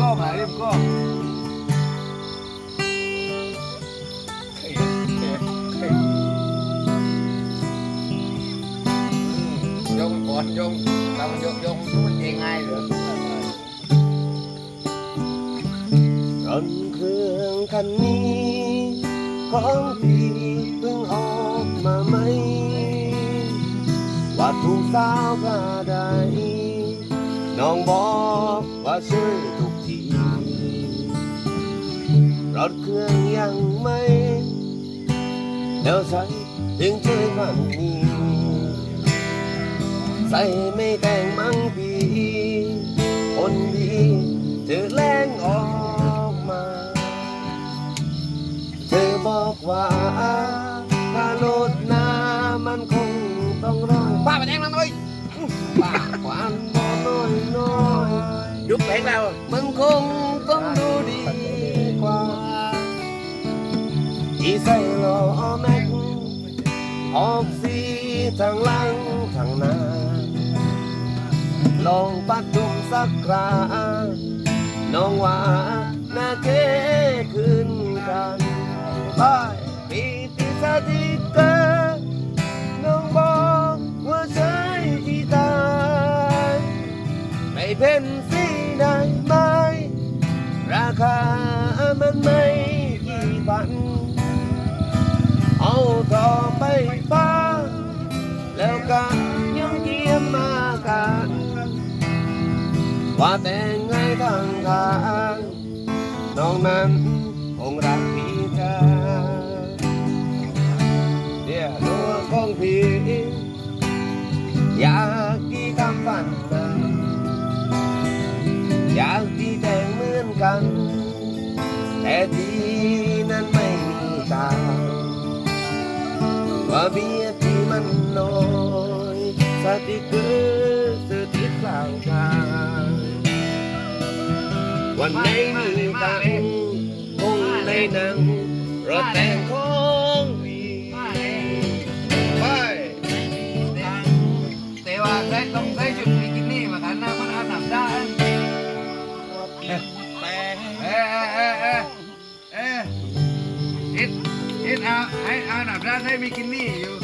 กล้องอะริมกล้องยเฮ้ยเฮ้ยอืมยงก่อนยงเรามันยงยงมันเองง่ายเหรอรถเครื่องคันนี้ของพี่เพิ่งออกมาไหมว่าถูกสาวก็ได้น้องบอกว่าช่วยทุก ทีรถเครื่องยังไม่เดี๋ยวใส่ถึงเจอวันนี้ ใส่ไม่แต่งมังพีคนดีเธอแรงออกมา เธอบอกว่าถ้าโลดหน้ามันคงต้องรอยป้ามาแทงเราหน่อยป้าควัน งเรามันคงต้องดูดีกว่าอีใส่ล้อแม็กออกสีทางหลังทางหน้าลองปัดจุมสักคราน้องว่าน่าเกขึ้นกันไปมีติดสติกเกอน้องบอกว่าใช้กีตาร์ไม่เป็น มันไม่กี่พัน เอาต่อไปฟ้า แล้วกันยังเทียมมากันว่าแต่งไงทางทางน้องนั้นคงรักพี่เธอเดี๋ยวตัวของพี่อยากที่ทำฝันนั้น นั้นไม่มีทางว่าเบียดที่มันน้อยสติกเกอร์สติกลางทางวันไหนมีตังคงในนังรถแต่งของ เอาหนับได้ใส่บิกินี่อยู่